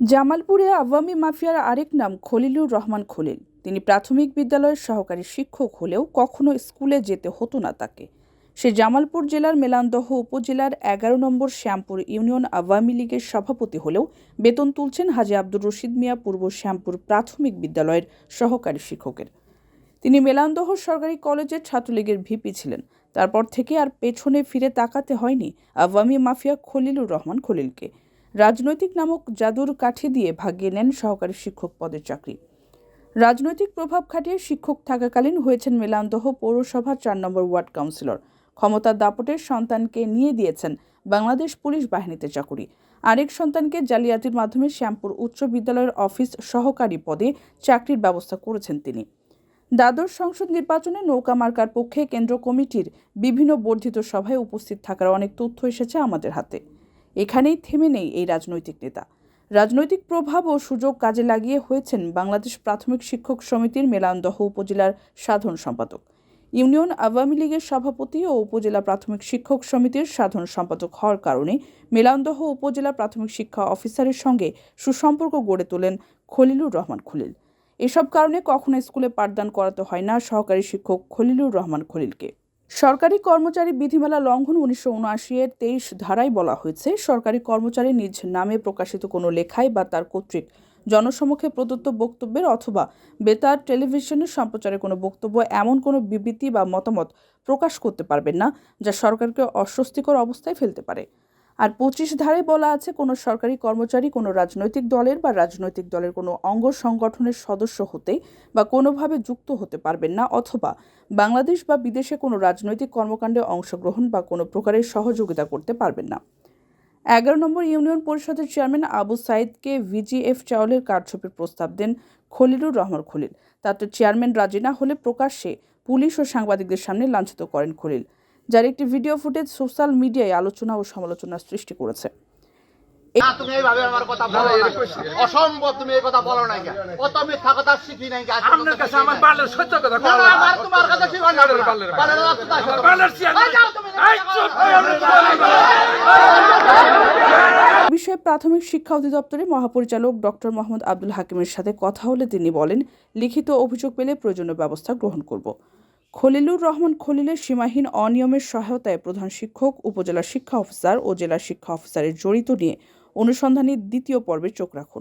জামালপুরে আওয়ামী মাফিয়ার আরেক নাম খলিলুর রহমান খলিল। তিনি প্রাথমিক বিদ্যালয়ের সহকারী শিক্ষক হলেও কখনো স্কুলে যেতে হতো না তাকে। সে জামালপুর জেলার মেলান্দহ উপজেলার এগারো নম্বর শ্যামপুর ইউনিয়ন আওয়ামী লীগের সভাপতি হলেও বেতন তুলছেন হাজি আব্দুর রশিদ মিয়া পূর্ব শ্যামপুর প্রাথমিক বিদ্যালয়ের সহকারী শিক্ষকের। তিনি মেলান্দহ সরকারি কলেজের ছাত্রলীগের ভিপি ছিলেন। তারপর থেকে আর পেছনে ফিরে তাকাতে হয়নি আওয়ামী মাফিয়া খলিলুর রহমান খলিলকে। রাজনৈতিক নামক জাদুর কাঠি দিয়ে ভাগিয়ে নেন সহকারী শিক্ষক পদের চাকরি। রাজনৈতিক প্রভাব খাটিয়ে শিক্ষক থাকাকালীন হয়েছেন মেলান্দহ পৌরসভার চার নম্বর ওয়ার্ড কাউন্সিলর। ক্ষমতার দাপটের সন্তানকে নিয়ে দিয়েছেন বাংলাদেশ পুলিশ বাহিনীতে চাকুরি। আরেক সন্তানকে জালিয়াতির মাধ্যমে শ্যামপুর উচ্চ বিদ্যালয়ের অফিস সহকারী পদে চাকরির ব্যবস্থা করেছেন তিনি। দ্বাদশ সংসদ নির্বাচনে নৌকা মার্কার পক্ষে কেন্দ্র কমিটির বিভিন্ন বর্ধিত সভায় উপস্থিত থাকার অনেক তথ্য এসেছে আমাদের হাতে। এখানেই থেমে নেই এই রাজনৈতিক নেতা। রাজনৈতিক প্রভাব ও সুযোগ কাজে লাগিয়ে হয়েছেন বাংলাদেশ প্রাথমিক শিক্ষক সমিতির মেলান্দহ উপজেলার সাধারণ সম্পাদক। ইউনিয়ন আওয়ামী লীগের সভাপতি ও উপজেলা প্রাথমিক শিক্ষক সমিতির সাধারণ সম্পাদক হওয়ার কারণে মেলান্দহ উপজেলা প্রাথমিক শিক্ষা অফিসারের সঙ্গে সুসম্পর্ক গড়ে তোলেন খলিলুর রহমান খলিল। এসব কারণে কখনো স্কুলে পাঠদান করাতে হয় না সহকারী শিক্ষক খলিলুর রহমান খলিলকে। সরকারি কর্মচারী বিধিমালা লঙ্ঘন উনিশশো উনআশি এর তেইশ ধারায় বলা হয়েছে, সরকারি কর্মচারী নিজ নামে প্রকাশিত কোনো লেখায় বা তার কর্তৃক জনসমক্ষে প্রদত্ত বক্তব্যের অথবা বেতার টেলিভিশনের সম্প্রচারে কোনো বক্তব্য, এমন কোনো বিবৃতি বা মতামত প্রকাশ করতে পারবেন না, যা সরকারকে অস্বস্তিকর অবস্থায় ফেলতে পারে। আর পঁচিশ ধারে বলা আছে, কোনো সরকারি কর্মচারী কোনো রাজনৈতিক দলের বা রাজনৈতিক দলের কোনো অঙ্গ সংগঠনের সদস্য হতে বা কোনোভাবে যুক্ত হতে পারবেন না অথবা বাংলাদেশ বা বিদেশে কোনো রাজনৈতিক কর্মকাণ্ডে অংশগ্রহণ বা কোনো প্রকারের সহযোগিতা করতে পারবেন না। এগারো নম্বর ইউনিয়ন পরিষদের চেয়ারম্যান আবু সাইদকে ভিজিএফ চাউলের কারছবির প্রস্তাব দেন খলিলুর রহমান খলিল। তাতে চেয়ারম্যান রাজি না হলে প্রকাশ্যে পুলিশ ও সাংবাদিকদের সামনে লাঞ্ছিত করেন খলিল। যার একটি ভিডিও ফুটেজ সোশ্যাল মিডিয়ায় আলোচনা ও সমালোচনার সৃষ্টি করেছে। তুমি এইভাবে আমার কথা বলো অসম্ভব তুমি এই কথা বলো না কত মিথ্যা কথা শিখি নাই আপনার কাছে আমার নাই। সত্য কথা না, না, আমার তোমার কাছে শিখো না বালের, বালের, বালের কথা তাই শোনো। বালের চেয়ারম্যান। এই যাও তুমি, এই চুপ, এ বিষয়ে প্রাথমিক শিক্ষা অধিদপ্তরের মহাপরিচালক ডক্টর মোহাম্মদ আব্দুল হাকিমের সাথে কথা হলে তিনি বলেন লিখিত অভিযোগ পেলে প্রয়োজনীয় ব্যবস্থা গ্রহণ করব। খলিলুর রহমান খলিলের সীমাহীন অনিয়মের সহায়তায় প্রধান শিক্ষক, উপজেলা শিক্ষা অফিসার ও জেলা শিক্ষা অফিসারের জড়িত নিয়ে অনুসন্ধানের দ্বিতীয় পর্বে চোখ রাখুন।